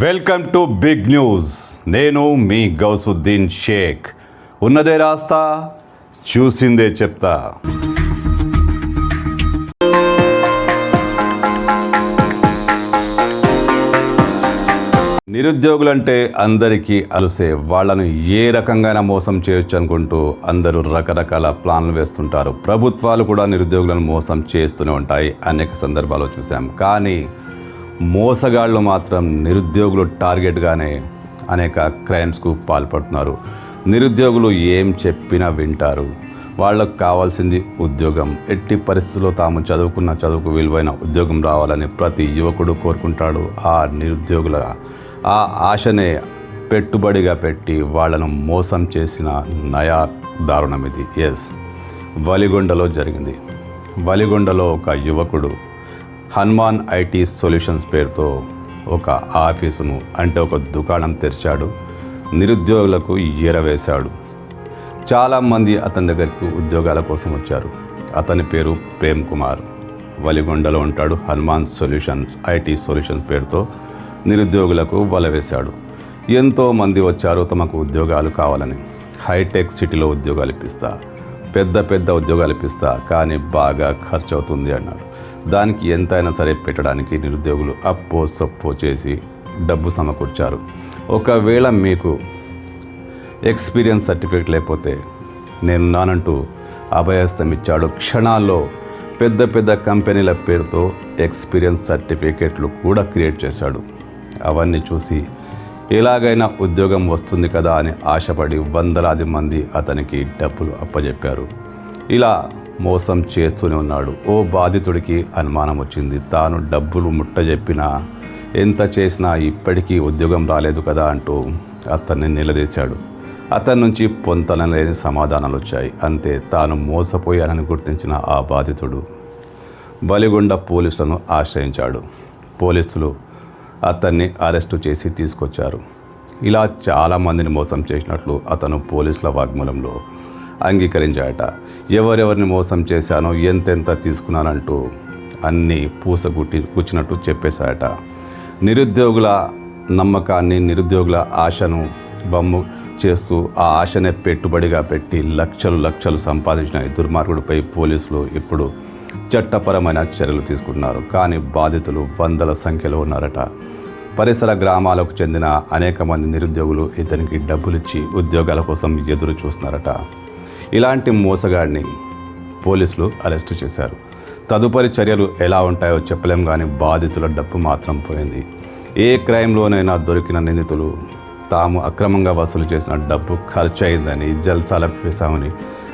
Welcome to big news. నేను మీ గౌసుద్దీన్ షేక్. ఉన్నదే రాస్తా చూసిందే చెప్తా. నిరుద్యోగులంటే అందరికీ అలుసే. వాళ్ళను ఏ రకంగా మోసం చేయొచ్చు అనుకుంటూ అందరూ రకరకాల ప్లాన్లు వేస్తుంటారు. ప్రభుత్వాలు కూడా నిరుద్యోగులను మోసం చేస్తూనే ఉంటాయి అనేక సందర్భాల్లో చూసాం కానీ మోసగాళ్ళు మాత్రం నిరుద్యోగులు టార్గెట్గానే అనేక క్రైమ్స్కు పాల్పడుతున్నారు. నిరుద్యోగులు ఏం చెప్పినా వింటారు. వాళ్ళకు కావాల్సింది ఉద్యోగం. ఎట్టి పరిస్థితుల్లో తాము చదువుకున్న చదువుకు విలువైన ఉద్యోగం రావాలని ప్రతి యువకుడు కోరుకుంటాడు. ఆ నిరుద్యోగుల ఆ ఆశనే పెట్టుబడిగా పెట్టి వాళ్ళను మోసం చేసిన నయా దారుణం ఇది. ఎస్. వలిగొండలో జరిగింది. వలిగొండలో ఒక యువకుడు హనుమాన్ ఐటీ సొల్యూషన్స్ పేరుతో ఒక ఆఫీసును అంటే ఒక దుకాణం తెరిచాడు. నిరుద్యోగులకు ఎరవేశాడు. చాలామంది అతని దగ్గరికి ఉద్యోగాల కోసం వచ్చారు. అతని పేరు ప్రేమ్ కుమార్. వలిగొండలో ఉంటాడు హనుమాన్ సొల్యూషన్స్ ఐటీ సొల్యూషన్స్ పేరుతో నిరుద్యోగులకు వలవేశాడు ఎంతోమంది వచ్చారు తమకు ఉద్యోగాలు కావాలని. హైటెక్ సిటీలో ఉద్యోగాలు ఇప్పిస్తా. పెద్ద పెద్ద ఉద్యోగాలు ఇప్పిస్తా. కానీ బాగా ఖర్చు అవుతుంది అన్నాడు. దానికి ఎంతైనా సరే పెట్టడానికి నిరుద్యోగులు అప్పో సప్పో చేసి డబ్బు సమకూర్చారు. ఒకవేళ మీకు ఎక్స్పీరియన్స్ సర్టిఫికేట్ లేకపోతే నేను నానంటూ అభయస్తం ఇచ్చాడు. క్షణాల్లో పెద్ద పెద్ద కంపెనీల పేరుతో ఎక్స్పీరియన్స్ సర్టిఫికేట్లు కూడా క్రియేట్ చేశాడు. అవన్నీ చూసి ఎలాగైనా ఉద్యోగం వస్తుంది కదా అని ఆశపడి వందలాది మంది అతనికి డబ్బులు అప్పజెప్పారు. ఇలా మోసం చేస్తూనే ఉన్నాడు. ఓ బాధితుడికి అనుమానం వచ్చింది. తాను డబ్బులు ముట్టజెప్పినా ఎంత చేసినా ఇప్పటికీ ఉద్యోగం రాలేదు కదా అంటూ అతన్ని నిలదీశాడు. అతని నుంచి పొంతనలేని సమాధానాలు వచ్చాయి. అంతే తాను మోసపోయానని గుర్తించిన ఆ బాధితుడు బలిగొండ పోలీసులను ఆశ్రయించాడు. పోలీసులు అతన్ని అరెస్టు చేసి తీసుకొచ్చారు. ఇలా చాలామందిని మోసం చేసినట్లు అతను పోలీసుల వాగ్మూలంలో అంగీకరించాయట. ఎవరెవరిని మోసం చేశానో ఎంతెంత తీసుకున్నానంటూ అన్నీ పూసగుట్టి కూర్చున్నట్టు చెప్పేశాయట. నిరుద్యోగుల నమ్మకాన్ని నిరుద్యోగుల ఆశను బొమ్ము చేస్తూ ఆ ఆశనే పెట్టుబడిగా పెట్టి లక్షలు లక్షలు సంపాదించిన ఈ దుర్మార్గుడిపై పోలీసులు ఇప్పుడు చట్టపరమైన చర్యలు తీసుకుంటున్నారు. కానీ బాధితులు వందల సంఖ్యలో ఉన్నారట. పరిసర గ్రామాలకు చెందిన అనేక మంది నిరుద్యోగులు ఇతనికి డబ్బులిచ్చి ఉద్యోగాల కోసం ఎదురు చూస్తున్నారట ఇలాంటి మోసగాడిని పోలీసులు అరెస్టు చేశారు. తదుపరి చర్యలు ఎలా ఉంటాయో చెప్పలేం కానీ బాధితుల డబ్బు మాత్రం పోయింది. ఏ క్రైమ్లోనైనా దొరికిన నిందితులు తాము అక్రమంగా వసూలు చేసిన డబ్బు ఖర్చు అయిందని జల్సాల వేశామని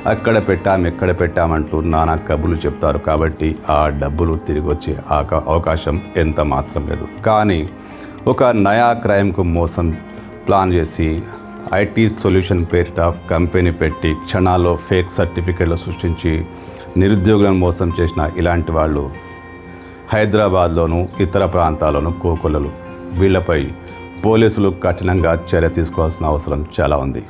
అక్కడ పెట్టాం ఎక్కడ పెట్టామంటూ నానా కబులు చెప్తారు కాబట్టి ఆ డబ్బులు తిరిగి వచ్చే ఆక అవకాశం ఎంత మాత్రం లేదు. కానీ ఒక నయా క్రైమ్కు మోసం ప్లాన్ చేసి ఐటీ సొల్యూషన్ పేరిట కంపెనీ పెట్టి క్షణాల్లో ఫేక్ సర్టిఫికెట్లు సృష్టించి నిరుద్యోగులను మోసం చేసిన ఇలాంటి వాళ్ళు హైదరాబాద్లోను ఇతర ప్రాంతాల్లోనూ కోకొల్లలు. వీళ్ళపై పోలీసులు కఠినంగా చర్య తీసుకోవాల్సిన అవసరం చాలా ఉంది.